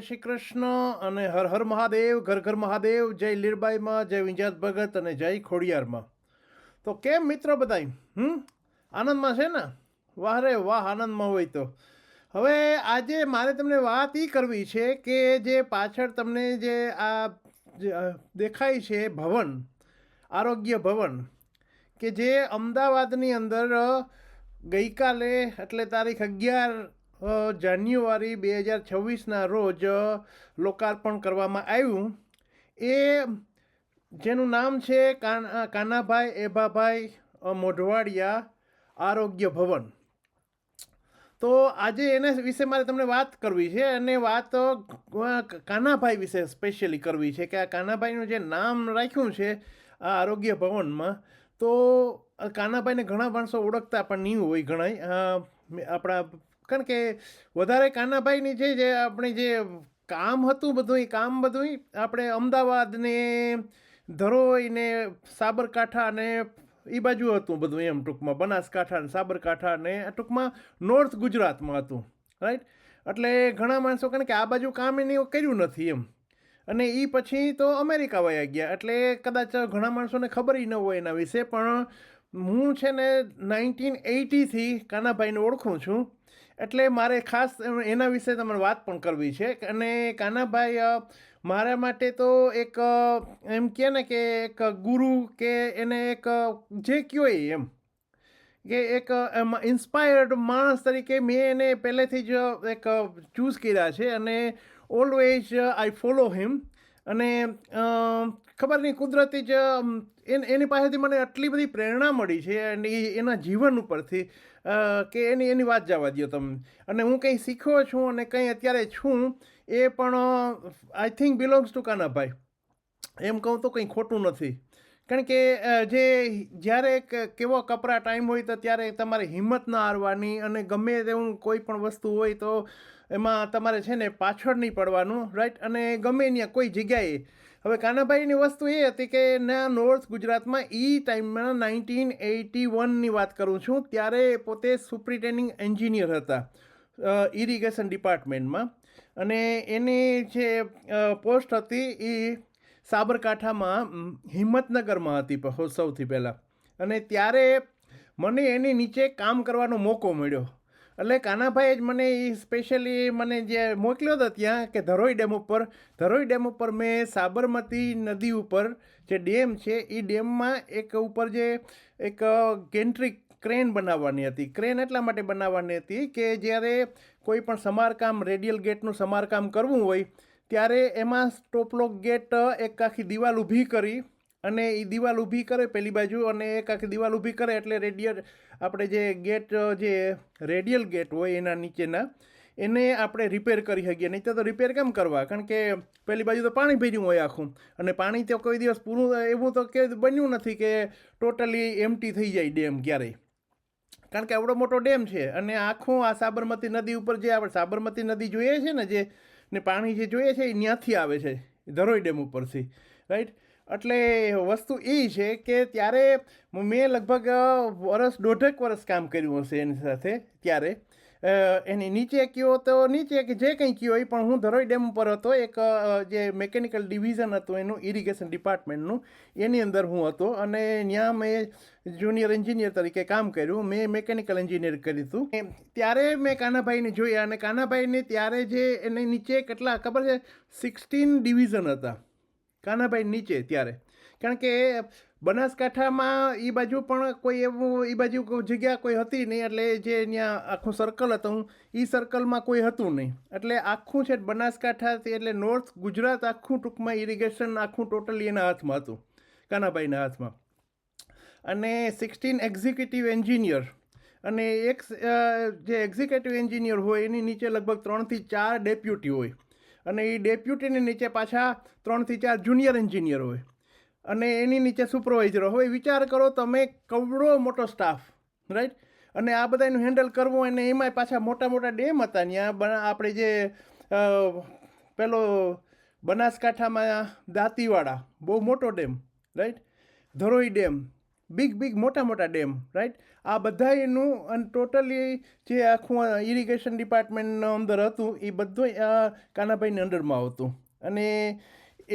શ્રી કૃષ્ણ અને હર હર મહાદેવ, ઘર ઘર મહાદેવ, જય લીરબાઈમાં, જય વિંજાત ભગત અને જય ખોડિયારમાં. તો કેમ મિત્રો બધાય? હમ? આનંદમાં છે ને? વાહ રે વાહ, આનંદમાં હોય તો. હવે આજે મારે તમને વાત એ કરવી છે કે જે પાછળ તમને જે આ દેખાય છે ભવન, આરોગ્ય ભવન, કે જે અમદાવાદની અંદર ગઈકાલે એટલે તારીખ અગિયાર જાન્યુઆરી બે હજાર છવ્વીસના રોજ લોકાર્પણ કરવામાં આવ્યું. એ જેનું નામ છે કાન કાનાભાઈ એભાભાઈ મોઢવાડિયા આરોગ્ય ભવન. તો આજે એના વિશે મારે તમને વાત કરવી છે અને વાત કાનાભાઈ વિશે સ્પેશિયલી કરવી છે કે આ કાનાભાઈનું જે નામ રાખ્યું છે આ આરોગ્ય ભવનમાં, તો કાનાભાઈને ઘણા માણસો ઓળખતા પણ નહીં હોય ઘણા આપણા કારણ કે વધારે કાનાભાઈની જે જે આપણે જે કામ હતું બધું કામ બધું આપણે અમદાવાદને ધરોઈને સાબરકાંઠા ને એ બાજુ હતું બધું એમ ટૂંકમાં. બનાસકાંઠા ને સાબરકાંઠા ને ટૂંકમાં નોર્થ ગુજરાતમાં હતું. રાઈટ? એટલે ઘણા માણસો કારણ કે આ બાજુ કામ એને કર્યું નથી એમ. અને એ પછી તો અમેરિકા વયા ગયા. એટલે કદાચ ઘણા માણસોને ખબર ન હોય એના વિશે, પણ હું છે ને નાઇન્ટીન એટીથી કાનાભાઈને ઓળખું છું. એટલે મારે ખાસ એના વિશે તમારે વાત પણ કરવી છે. અને કાનાભાઈ મારા માટે તો એક એમ કહે ને કે એક ગુરુ કે એને એક જે કયો એમ. કે એક ઇન્સ્પાયર્ડ માણસ તરીકે મેં એને પહેલેથી જ એક ચૂઝ કર્યા છે. અને ઓલવેઝ આઈ ફોલો હિમ અને ખબર નહીં, કુદરતી જ એન- એની પાસેથી મને આટલી બધી પ્રેરણા મળી છે અને એના જીવન ઉપરથી કે એની એની વાત જવા દો તમે. અને હું કંઈ શીખ્યો છું અને કંઈ અત્યારે છું, એ પણ I think belongs to Kanabhai. એમ કહું તો કંઈ ખોટું નથી. કારણ કે જે જ્યારે કેવો કપરા ટાઈમ હોય તો ત્યારે તમારે હિંમત ના હારવાની અને ગમે તેવું કોઈ પણ વસ્તુ હોય તો એમાં તમારે છે ને પાછળ નહીં પડવાનું રાઈટ અને ગમે ત્યાં કોઈ જગ્યાએ હવે કાનાભાઈની વસ્તુ એ હતી કે ના નોર્થ ગુજરાતમાં એ ટાઈમમાં નાઇન્ટીન એટી વનની વાત કરું છું, ત્યારે પોતે સુપ્રિન્ટેન્ડિંગ એન્જિનિયર હતા ઇરિગેશન ડિપાર્ટમેન્ટમાં. અને એની જે પોસ્ટ હતી એ સાબરકાંઠામાં હિંમતનગરમાં હતી સૌથી પહેલાં. અને ત્યારે મને એની નીચે કામ કરવાનો મોકો મળ્યો. એટલે કાનાભાઈએ જ મને એ સ્પેશિયલી મને જે મોકલ્યો હતો ત્યાં કે ધરોઈ ડેમ ઉપર, ધરોઈ ડેમ ઉપર મેં સાબરમતી નદી ઉપર જે ડેમ છે એ ડેમમાં એક ઉપર જે એક ગેન્ટ્રી ક્રેન બનાવવાની હતી. ક્રેન એટલા માટે બનાવવાની હતી કે જ્યારે કોઈ પણ સમારકામ, રેડિયલ ગેટનું સમારકામ કરવું હોય, ત્યારે એમાં સ્ટોપલોક ગેટ એક આખી દિવાલ ઊભી કરી અને એ દિવાલ ઊભી કરે પેલી બાજુ અને એક આખી દિવાલ ઊભી કરે એટલે રેડિયલ, આપણે જે ગેટ જે રેડિયલ ગેટ હોય એના નીચેના, એને આપણે રિપેર કરી શકીએ. નહીં તો રિપેર કેમ કરવા? કારણ કે પેલી બાજુ તો પાણી ભર્યું હોય આખું. અને પાણી તો કોઈ દિવસ પૂરું એવું તો કે બન્યું નથી કે ટોટલી એમટી થઈ જાય ડેમ ક્યારેય. કારણ કે આવડો મોટો ડેમ છે અને આખું આ સાબરમતી નદી ઉપર જે આપણે સાબરમતી નદી જોઈએ છે ને જે, ને પાણી જે જોઈએ છે એ ત્યાંથી આવે છે, ધરોઈ ડેમ ઉપરથી. રાઈટ? એટલે વસ્તુ એ છે કે ત્યારે મેં લગભગ વરસ, દોઢેક વર્ષ કામ કર્યું હશે એની સાથે ત્યારે. એની નીચે કયો તો નીચે કે જે કંઈ કયો એ પણ હું ધરોઈ ડેમ ઉપર હતો, એક જે મેકેનિકલ ડિવિઝન હતું એનું, ઇરિગેશન ડિપાર્ટમેન્ટનું, એની અંદર હું હતો અને ત્યાં મેં જુનિયર એન્જિનિયર તરીકે કામ કર્યું. મેં મેકેનિકલ એન્જિનિયર કર્યું હતું ત્યારે મેં કાનાભાઈને જોયા અને કાનાભાઈને ત્યારે જે એની નીચે કેટલા ખબર છે, સિક્સટીન ડિવિઝન હતા. કાનાભાઈ નીચે ત્યારે. કારણ કે બનાસકાંઠામાં એ બાજુ પણ કોઈ એવું એ બાજુ જગ્યા કોઈ હતી નહીં, એટલે જે ત્યાં આખું સર્કલ હતું એ સર્કલમાં કોઈ હતું નહીં. એટલે આખું છે બનાસકાંઠાથી એટલે નોર્થ ગુજરાત આખું ટૂંકમાં ઇરિગેશન આખું ટોટલી એના હાથમાં હતું, કાનાભાઈના હાથમાં. અને સિક્સટીન એક્ઝિક્યુટિવ એન્જિનિયર અને એક જે એક્ઝિક્યુટિવ એન્જિનિયર હોય એની નીચે લગભગ ત્રણથી ચાર ડેપ્યુટી હોય. અને એ ડેપ્યુટીની નીચે પાછા ત્રણથી ચાર જુનિયર એન્જિનિયર હોય. અને એની નીચે સુપરવાઇઝર હવે વિચાર કરો તમે કવડો મોટો સ્ટાફ રાઈટ અને આ બધાનું હેન્ડલ કરવું અને એમાંય પાછા મોટા મોટા ડેમ હતા. ત્યાં આપણે જે પેલો બનાસકાંઠામાં દાંતીવાડા, બહુ મોટો dam right Dharoi dam big big મોટા મોટા ડેમ રાઈટ આ બધાયનું અને ટોટલી જે આખું ઇરિગેશન ડિપાર્ટમેન્ટના અંદર હતું, એ બધું આ કાનાભાઈની અંડરમાં આવતું. અને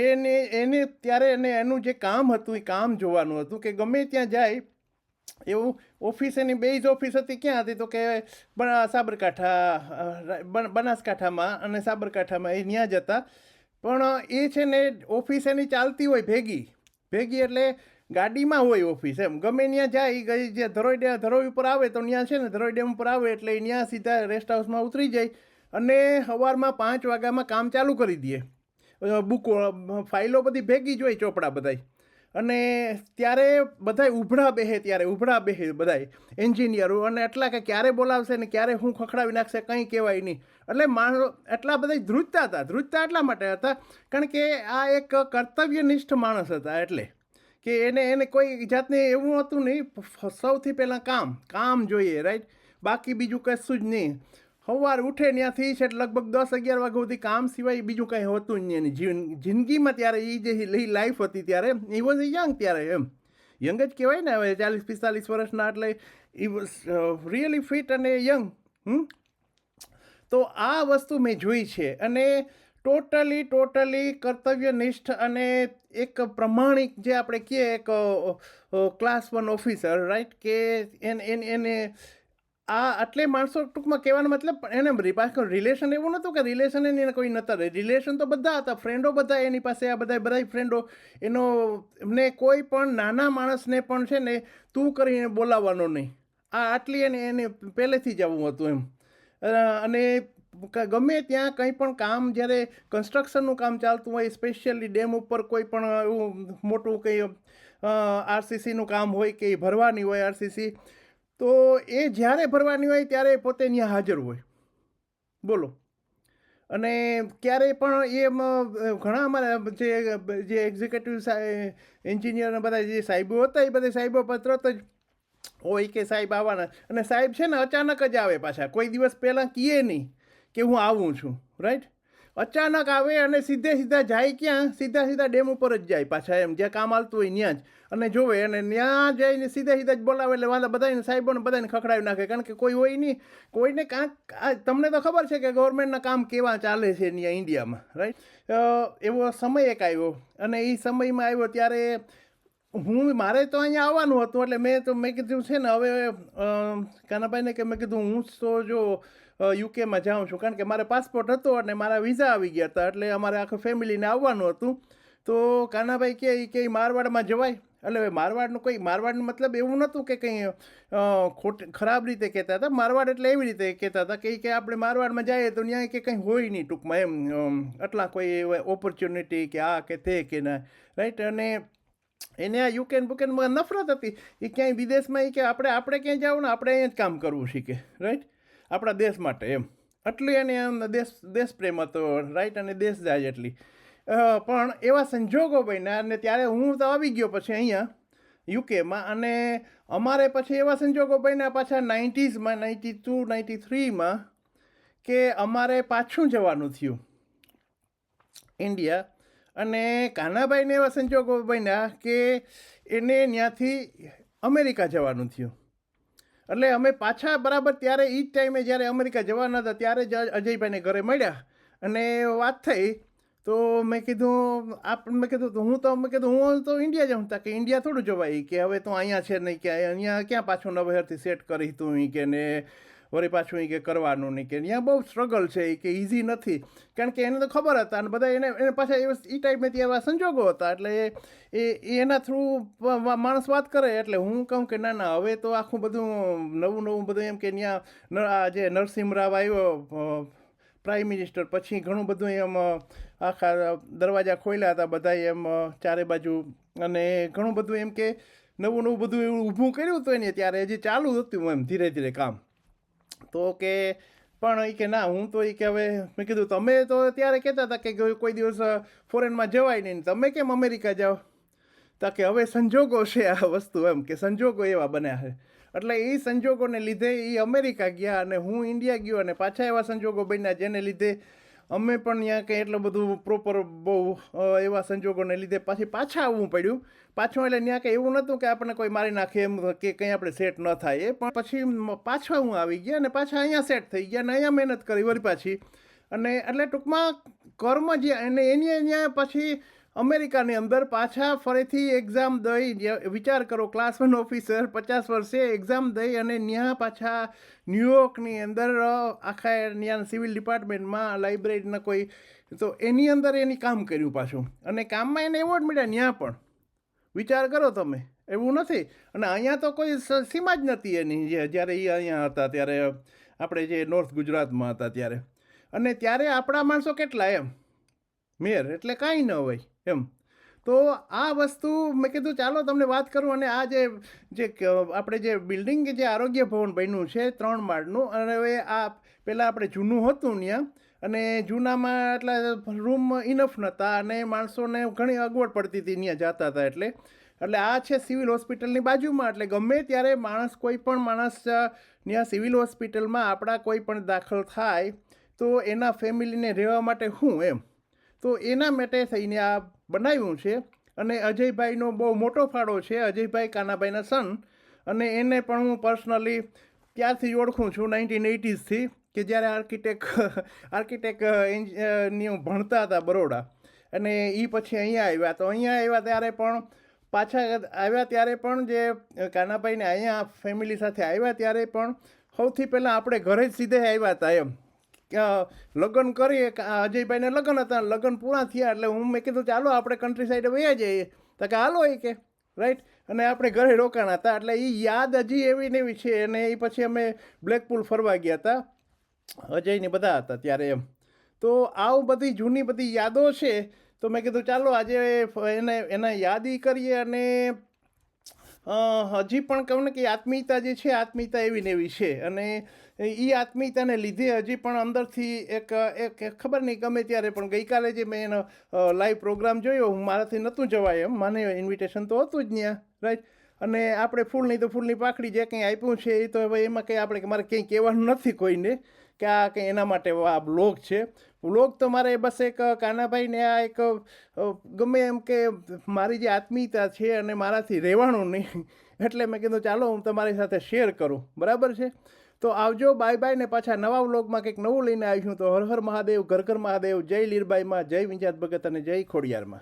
એને એને ત્યારે એને એનું જે કામ હતું, એ કામ જોવાનું હતું કે ગમે ત્યાં જાય, એવું ઓફિસ એની બેઝ ઓફિસ હતી ક્યાં હતી તો કે સાબરકાંઠા બનાસકાંઠામાં અને સાબરકાંઠામાં, એ ત્યાં જ હતા. પણ એ છે ને ઓફિસ એની ચાલતી હોય ભેગી. ભેગી એટલે ગાડીમાં હોય ઓફિસ એમ. ગમે ત્યાં જાય એ ગઈ જે ધરોઈ ડેમ ધરોઈ ઉપર આવે તો ત્યાં છે ને, ધરોઈ ડેમ ઉપર આવે એટલે ત્યાં સીધા રેસ્ટ હાઉસમાં ઉતરી જાય અને સવારમાં પાંચ વાગ્યામાં કામ ચાલુ કરી દે. બુકો ફાઇલો બધી ભેગી જ હોય ચોપડા બધાય. અને ત્યારે બધાય ઉભડા બેહે ત્યારે ઉભડા બેહે બધાય એન્જિનિયરો અને એટલા કે ક્યારે બોલાવશે ને ક્યારે હું ખખડાવી નાખશે કંઈ કહેવાય નહીં. એટલે માણસો એટલા બધા ધ્રુજતા હતા, ધ્રુજતા એટલા માટે હતા, કારણ કે આ એક કર્તવ્યનિષ્ઠ માણસ હતા એટલે. કે એને એને કોઈ જાતને એવું હતું નહીં. સૌથી પહેલાં કામ કામ જોઈએ રાઈટ બાકી બીજું કશું જ નહીં. સવાર ઉઠે ત્યાંથી છે લગભગ દસ અગિયાર વાગ્યા સુધી કામ સિવાય બીજું કાંઈ હોતું જ નહીં. એની જિંદગીમાં ત્યારે એ જે લાઈફ હતી ત્યારે એ વોઝ યંગ ત્યારે એમ. યંગ જ કહેવાય ને હવે, ચાલીસ, પિસ્તાલીસ વર્ષના એટલે વોઝ રિયલી ફિટ અને યંગ તો આ વસ્તુ મેં જોઈ છે. અને ટોટલી ટોટલી કર્તવ્યનિષ્ઠ અને એક પ્રમાણિક જે આપણે કહીએ, એક ક્લાસ વન ઓફિસર રાઈટ કે એને એને આ આટલે માણસો ટૂંકમાં કહેવાનો મતલબ એને પાછું રિલેશન એવું નહોતું કે રિલેશન એને કોઈ નહોતા રિલેશન તો બધા હતા ફ્રેન્ડો બધા એની પાસે, આ બધા બધા ફ્રેન્ડો એનો, એમને કોઈ પણ નાના માણસને પણ છે ને, તું કરીને બોલાવવાનો નહીં. આ આટલી એને એને પહેલેથી જ આવું હતું એમ. અને ગમે ત્યાં કંઈ પણ કામ જ્યારે કન્સ્ટ્રક્શનનું કામ ચાલતું હોય સ્પેશિયલી ડેમ ઉપર કોઈ પણ એવું મોટું કંઈ આરસીસીનું કામ હોય કે ભરવાની હોય આરસીસી, તો એ જ્યારે ભરવાની હોય ત્યારે પોતે ત્યાં હાજર હોય. બોલો. અને ક્યારેય પણ એ ઘણા અમારા જે જે એક્ઝિક્યુટિવ એન્જિનિયર બધા જે સાહેબો હતા, એ બધા સાહેબો તરત જ હોય કે સાહેબ આવવાના. અને સાહેબ છે ને અચાનક જ આવે પાછા. કોઈ દિવસ પહેલાં કીએ નહીં. કે હું આવું છું રાઈટ અચાનક આવે અને સીધે સીધા જાય ક્યાં? સીધા સીધા ડેમ ઉપર જ જાય પાછા એમ, જ્યાં કામ હાલતું હોય ત્યાં જ. અને જોવે અને ત્યાં જઈને સીધા સીધા જ બોલાવે એટલે વાંધા બધાને સાહેબોને બધાને ખખડાવી નાખે. કારણ કે કોઈ હોય નહીં, કોઈને કાંક તમને તો ખબર છે કે ગવર્મેન્ટના કામ કેવા ચાલે છે ત્યાં ઇન્ડિયામાં રાઈટ એવો સમય એક આવ્યો અને એ સમયમાં આવ્યો ત્યારે હું, મારે તો અહીંયા આવવાનું હતું એટલે મેં તો, મેં કીધું છે ને, હવે કાનાભાઈને કે મેં કીધું હું તો જો યુકેમાં જાઉં છું. કારણ કે મારે પાસપોર્ટ હતો અને મારા વિઝા આવી ગયા હતા. એટલે અમારે આખું ફેમિલીને આવવાનું હતું. તો કાનાભાઈ કે કે મારવાડમાં જવાય. એટલે હવે મારવાડનું કંઈ, મારવાડનું મતલબ એવું નહોતું કે કંઈ ખોટ, ખરાબ રીતે કહેતા હતા. મારવાડ એટલે એવી રીતે કહેતા હતા કે કે આપણે મારવાડમાં જઈએ તો ત્યાં કે કંઈ હોય નહીં ટૂંકમાં એમ આટલા કોઈ ઓપોર્ચ્યુનિટી કે આ કે તે કે ના. રાઈટ અને એને આ યુકેન બુકેનમાં નફરત હતી. એ ક્યાંય વિદેશમાં એ કે આપણે આપણે ક્યાંય જવું ને આપણે અહીંયા જ કામ કરવું શીખે. રાઈટ આપણા દેશ માટે એમ. આટલી એને આમ દેશ દેશ પ્રેમ હતો રાઈટ અને દેશ જાય એટલી. પણ એવા સંજોગો બન્યા અને ત્યારે હું તો આવી ગયો પછી અહીંયા યુકેમાં અને અમારે પછી એવા સંજોગો બન્યા પાછા નાઇન્ટીઝમાં, નાઇન્ટી ટુ, નાઇન્ટી થ્રીમાં કે અમારે પાછું જવાનું થયું. ઇન્ડિયા. અને કાનાભાઈને એવા સંજોગો બન્યા કે એને ત્યાંથી અમેરિકા જવાનું થયું. એટલે અમે પાછા બરાબર ત્યારે એ જ ટાઈમે જ્યારે અમેરિકા જવાના હતા, ત્યારે જ અજયભાઈને ઘરે મળ્યા. અને વાત થઈ, તો મેં કીધું, આપ, મેં કીધું હું તો, મેં કીધું, હું તો ઇન્ડિયા જાઉં. તા કે ઇન્ડિયા થોડું જવાય કે હવે તો અહીંયા છે નહીં, કે અહીંયા ક્યાં પાછું નવેરથી સેટ કરી તું કે ને વળી પાછું એ કે કરવાનું નહીં કે. ત્યાં બહુ સ્ટ્રગલ છે એ કે ઇઝી નથી. કારણ કે એને તો ખબર હતા અને બધા એને એને પાછા એ એ ટાઈપે ત્યાં એવા સંજોગો હતા. એટલે એ એના થ્રુ માણસ વાત કરે એટલે હું કહું કે ના ના, હવે તો આખું બધું નવું નવું બધું એમ કે ત્યાં આ જે નરસિંહ રાવ આવ્યો પ્રાઇમ મિનિસ્ટર પછી ઘણું બધું એમ આખા દરવાજા ખોલ્યા હતા બધા એમ ચારે બાજુ. અને ઘણું બધું એમ કે નવું નવું બધું એવું ઊભું કર્યું હતું એને ત્યારે. હજી ચાલુ હતું એમ ધીરે ધીરે કામ. તો કે, પણ એ કે ના, હું તો એ કે હવે મેં કીધું, તમે તો ત્યારે કહેતા હતા કે કોઈ- દિવસ ફોરેનમાં જવાય નહીં તમે કેમ અમેરિકા જાઓ? તા કે, હવે સંજોગો છે આ વસ્તુ એમ, કે સંજોગો એવા બન્યા છે. એટલે એ સંજોગોને લીધે એ અમેરિકા ગયા અને હું ઇન્ડિયા ગયો અને પાછા એવા સંજોગો બન્યા જેને લીધે અમે પણ ત્યાં કંઈ એટલું બધું પ્રોપર બહુ એવા સંજોગોને લીધે પાછી પાછા આવવું પડ્યું. પાછું એટલે ત્યાં કંઈ એવું નહોતું કે આપણને કોઈ મારી નાખે એમ કે કંઈ આપણે સેટ ન થાય એ, પણ પછી પાછા હું આવી ગયા અને પાછા અહીંયા સેટ થઈ ગયા અને અહીંયા મહેનત કરી વળી પાછી. અને એટલે ટૂંકમાં કર્મ જે, અને એની અહીંયા પછી અમેરિકાની અંદર પાછા ફરીથી એક્ઝામ દઈ વિચાર કરો ક્લાસ વન ઓફિસર પચાસ વર્ષે એક્ઝામ દઈ અને ત્યાં પાછા ન્યુયોર્કની અંદર આખા ત્યાં સિવિલ ડિપાર્ટમેન્ટમાં લાઇબ્રેરીના કોઈ, તો એની અંદર એની કામ કર્યું પાછું. અને કામમાં એને એવોર્ડ મળ્યા ત્યાં પણ. વિચાર કરો તમે, એવું નથી. અને અહીંયા તો કોઈ સીમા જ નથી એની જ્યારે એ અહીંયા હતા, ત્યારે આપણે જે નોર્થ ગુજરાતમાં હતા ત્યારે. અને ત્યારે આપણા માણસો કેટલા એમ? મેયર, એટલે કાંઈ ન હોય. એમ. તો આ વસ્તુ મેં કીધું, ચાલો તમને વાત કરું અને આ જે જે આપણે જે બિલ્ડિંગ જે આરોગ્ય ભવન બન્યું છે ત્રણ માળનું, અને હવે આ પહેલાં આપણે જૂનું હતું ત્યાં અને જૂનામાં એટલા રૂમ ઇનફ નહોતા અને માણસોને ઘણી અગવડ પડતી હતી ત્યાં જતા હતા એટલે. એટલે આ છે સિવિલ હોસ્પિટલની બાજુમાં, એટલે ગમે ત્યારે માણસ કોઈ પણ માણસ ત્યાં સિવિલ હોસ્પિટલમાં આપણા કોઈ પણ દાખલ થાય, તો એના ફેમિલીને રહેવા માટે શું એમ. તો એના માટે થઈને આ બનાવ્યું છે. અને અજયભાઈનો બહુ મોટો ફાળો છે, અજયભાઈ કાનાભાઈના સન અને એને પણ હું પર્સનલી ત્યારથી ઓળખું છું? નાઇન્ટીન એટીઝથી કે જ્યારે આર્કિટેક આર્કિટેકની ભણતા હતા બરોડા. અને એ પછી અહીંયા આવ્યા. તો અહીંયા આવ્યા ત્યારે પણ પાછા આવ્યા ત્યારે પણ જે કાનાભાઈને અહીંયા ફેમિલી સાથે આવ્યા ત્યારે પણ સૌથી પહેલાં આપણે ઘરે જ સીધે આવ્યા હતા એમ. લગ્ન કરીએ અજયભાઈને લગ્ન હતા, લગ્ન પૂરા થયા એટલે હું, મેં કીધું ચાલો આપણે કન્ટ્રી સાઈડે વયા જઈએ. તો કે હાલો એ કે રાઈટ અને આપણે ઘરે રોકાણા હતા, એટલે એ યાદ હજી એવી ને એવી છે. અને એ પછી અમે બ્લેકપુલ ફરવા ગયા હતા, અજયને બધા હતા ત્યારે એમ. તો આવું બધી જૂની બધી યાદો છે, તો મેં કીધું ચાલો આજે એને એને યાદી કરીએ અને હજી પણ કહું ને કે આત્મીયતા જે છે, આત્મીયતા એવી ને એવી છે. અને એ આત્મીયતાને લીધે હજી પણ અંદરથી એક એક ખબર નહીં, ગમે ત્યારે પણ ગઈકાલે જે મેં એનો લાઈવ પ્રોગ્રામ જોયો, હું મારાથી નહોતું જવાય એમ. મને ઇન્વિટેશન તો હતું જ ત્યાં રાઈટ અને આપણે ફૂલની તો ફૂલની પાખડી જે કંઈ આપ્યું છે એ તો હવે એમાં કંઈ આપણે, મારે કંઈ કહેવાનું નથી કોઈને કે આ કંઈ એના માટે આ બ્લોગ છે. બ્લોગ તો મારે બસ એક કાનાભાઈને આ એક ગમે એમ કે મારી જે આત્મીયતા છે અને મારાથી રહેવાનું નહીં, એટલે મેં કીધું ચાલો હું તમારી સાથે શેર કરું. બરાબર છે? તો આવજો બાય બાય ને પાછા નવા વ્લોગમાં કંઈક નવું લઈને આવીશું. તો હર હર મહાદેવ, ઘર ઘર મહાદેવ, જય લીરબાઈમાં, જય વિંજાત ભગત અને જય ખોડિયારમાં.